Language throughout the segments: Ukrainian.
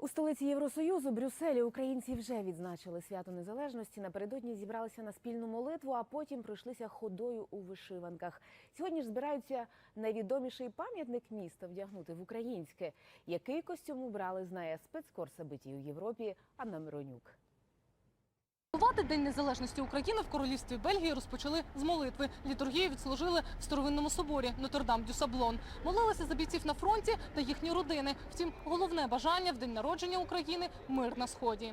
У столиці Євросоюзу Брюсселі українці вже відзначили свято незалежності. Напередодні зібралися на спільну молитву, а потім пройшлися ходою у вишиванках. Сьогодні ж збираються найвідоміший пам'ятник міста вдягнути в українське. Який костюм убрали, знає спецкор событій у Європі Анна Миронюк. Святкувати День Незалежності України в королівстві Бельгії розпочали з молитви. Літургію відслужили в старовинному соборі Нотр-Дам дю Саблон. Молилися за бійців на фронті та їхні родини. Втім, головне бажання в день народження України мир на сході.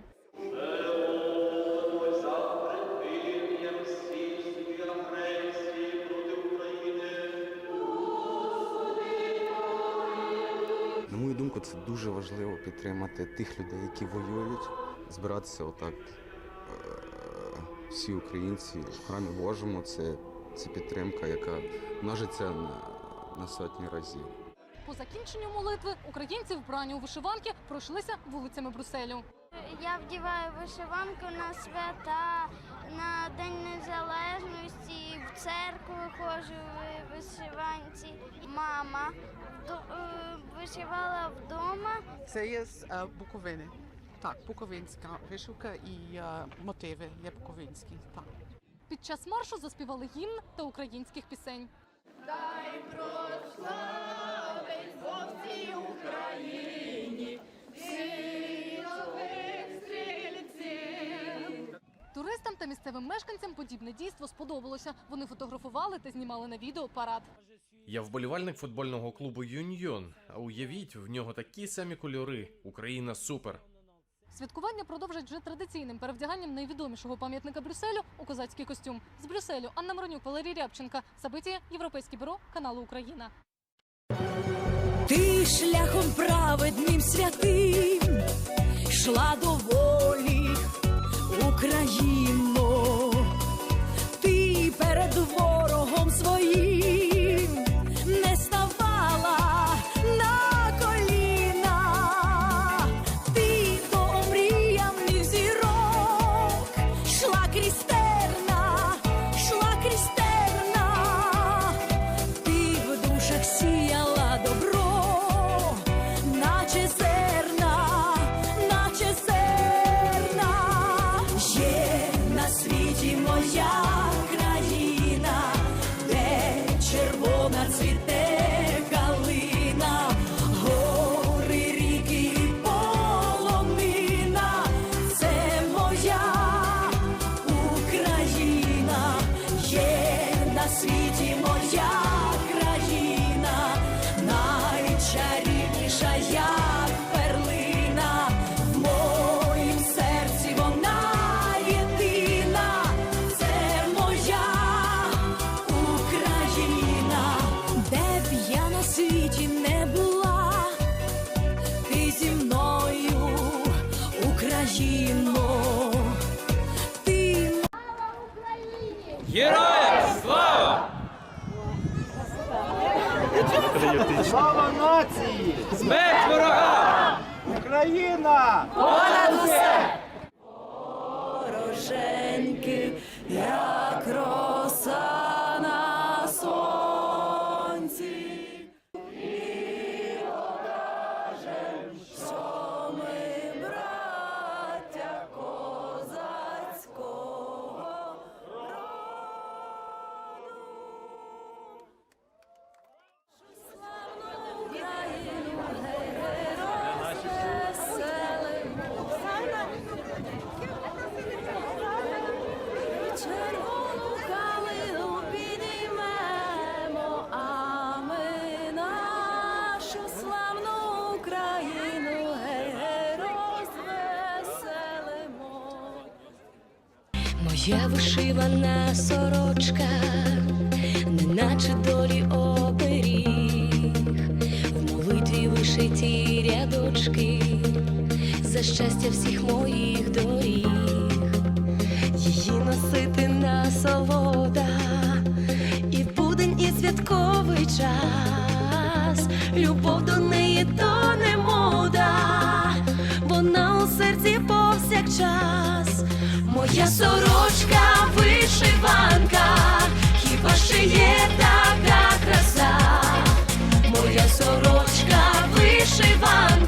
На мою думку, це дуже важливо підтримати тих людей, які воюють, збиратися отак всі українці в храмі Божому. Це, це підтримка, яка множиться на, на сотні разів. По закінченню молитви українці вбрані у вишиванки пройшлися вулицями Брюсселю. Я вдіваю вишиванку на свята, на День Незалежності, в церкву ходжу в вишиванці. Мама е, вишивала вдома. Це є з е, Буковини. Так, буковинська вишивка і е, мотиви є буковинські. Так. Під час маршу заспівали гімн та українських пісень. Туристам та місцевим мешканцям подібне дійство сподобалося. Вони фотографували та знімали на відео парад. Я вболівальник футбольного клубу Юньйон. А уявіть, в нього такі самі кольори. Україна супер. Святкування продовжать вже традиційним перевдяганням найвідомішого пам'ятника Брюсселю у козацький костюм. З Брюсселю Анна Миронюк, Валерій Рябченка. Сабиття Європейське бюро каналу Україна. Ти шляхом праведним святим йшла до волі Україно, ти перед ворогом Україна! Вороженьки, вишиті рядочки за щастя всіх моїх доріг, її носити насолода, і в будень, і святковий час, любов до неї то не мода, вона у серці повсякчас. Моя сорочка вишиванка, хіба ще є така Моя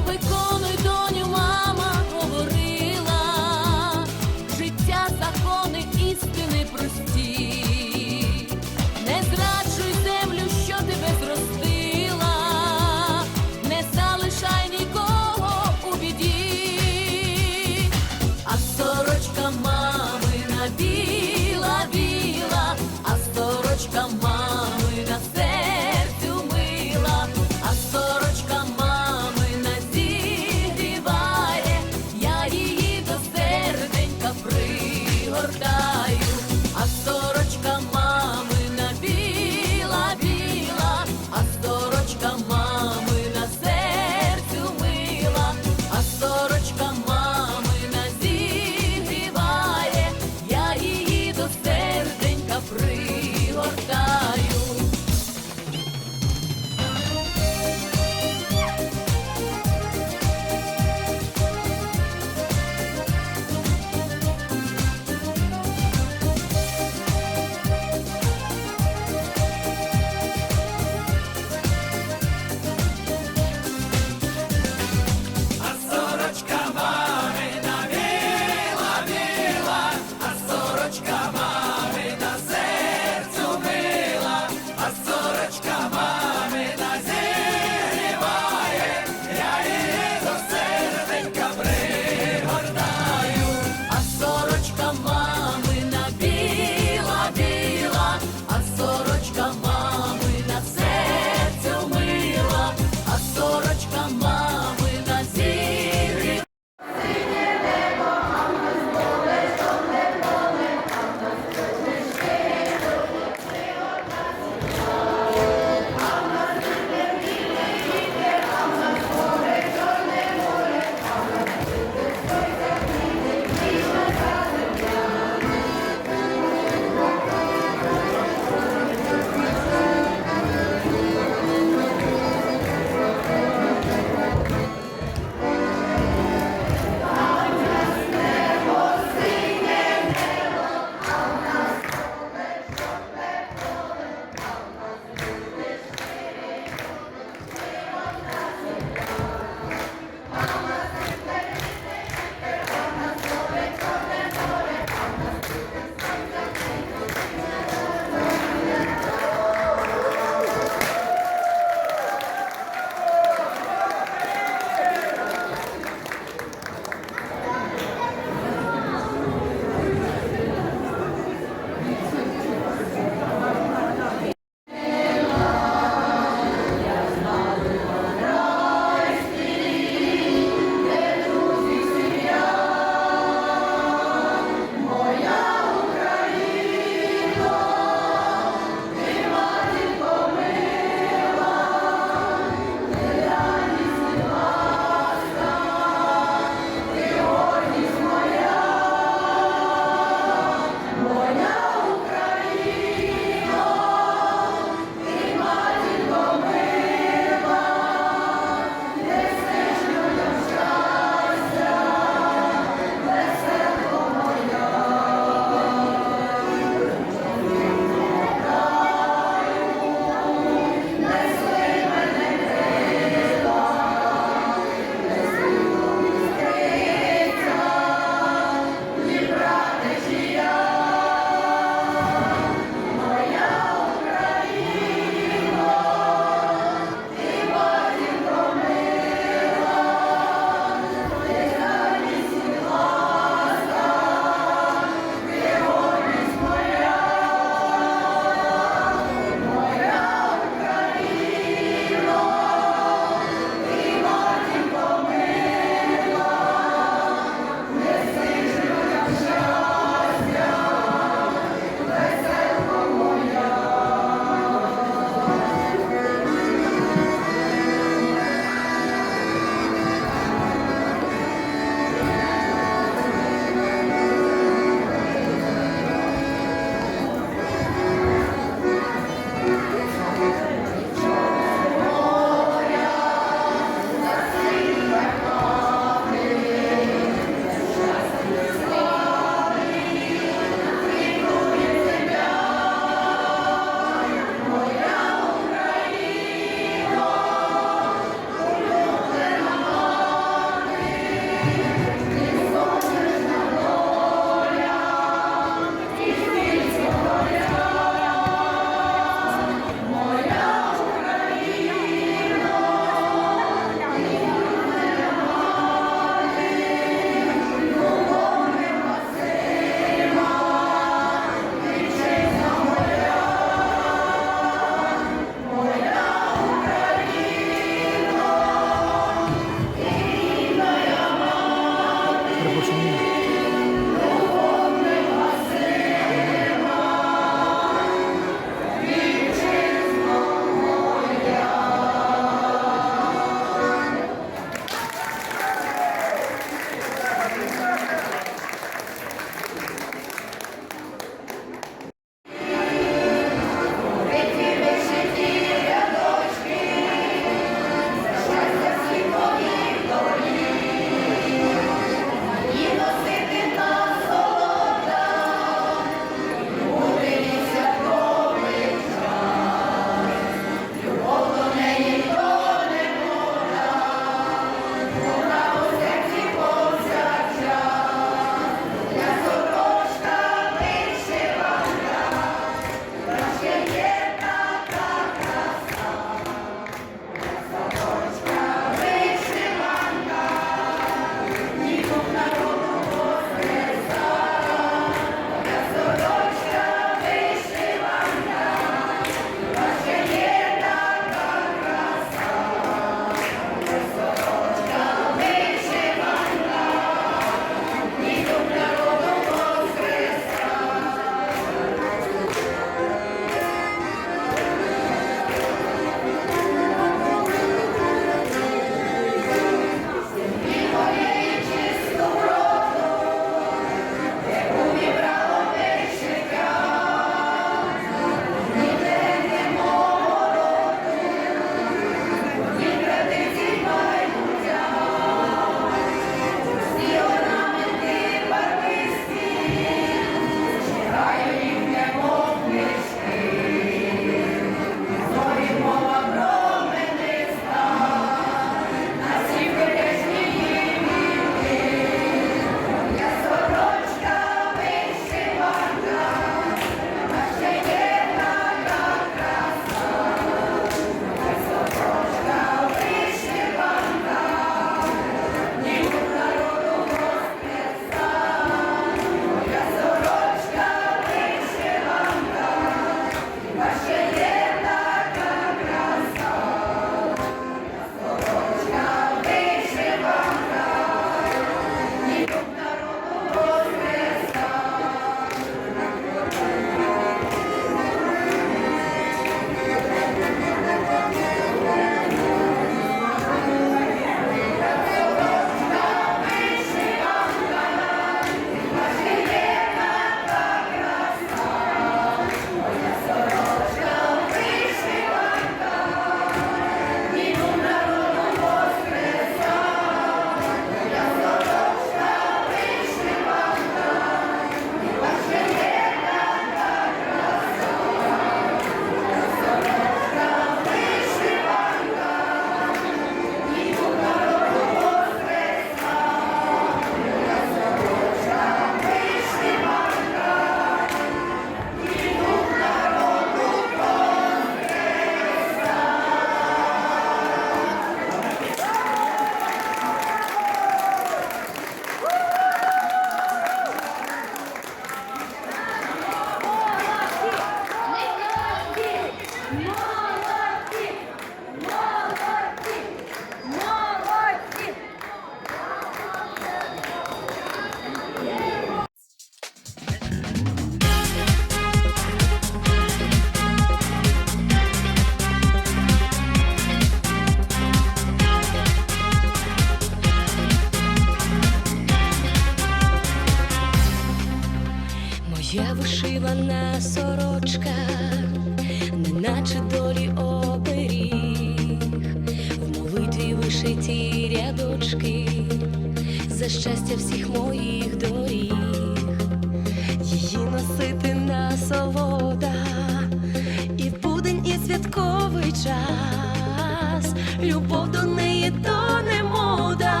святковий час, любов до неї то не мода,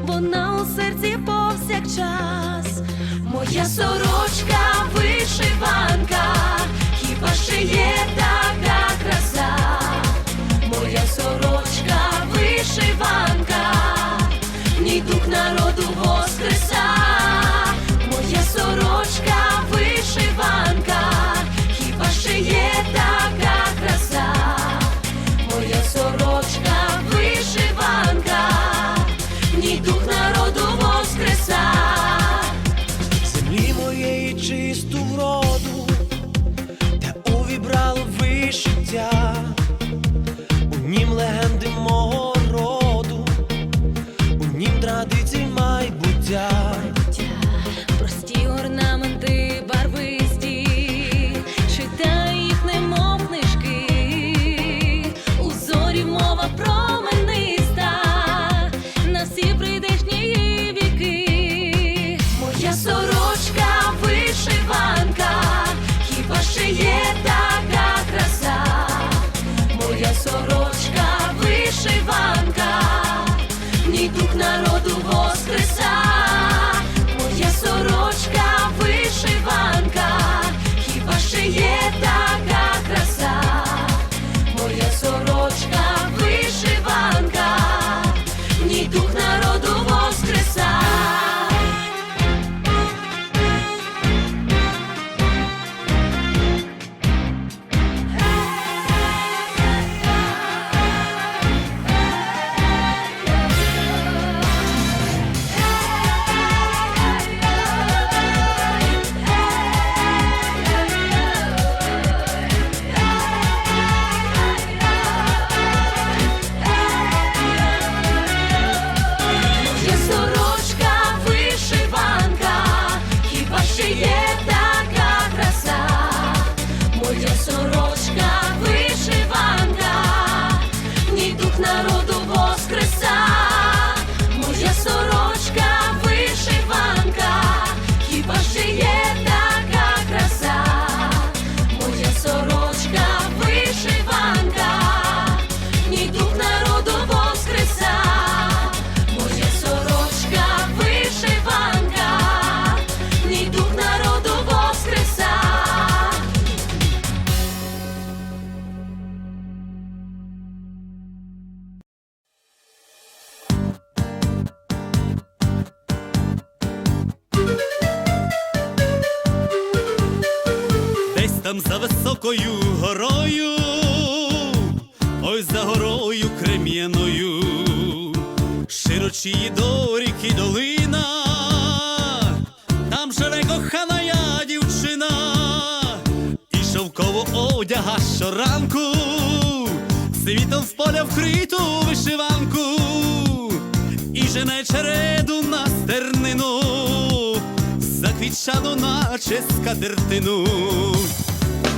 вона у серці повсякчас. Моя сорочка вишиванка, хіба ще є високою горою, ой за горою крем'яною, широчі до ріки долина, там живе кохана я дівчина, і шовково одяга щоранку, світом в поля вкриту вишиванку, і жене череду на стернину заквітчану, наче скатертину.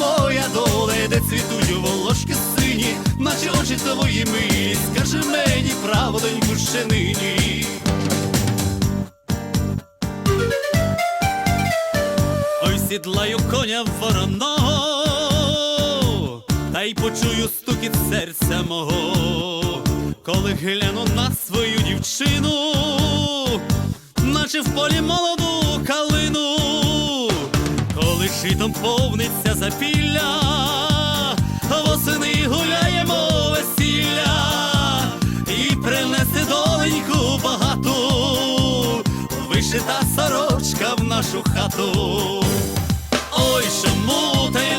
моя доле, де цвітуть волошки сині, наче очі твої милі, скажи мені правдоньку ще нині. Ой, сідлаю коня вороного, та й почую стукіт серця мого, коли гляну на свою дівчину, наче в полі молоду калину, житом повниться запілля, восени гуляємо весілля, і принесе доленьку багату, вишита сорочка в нашу хату. Ой, чому ти й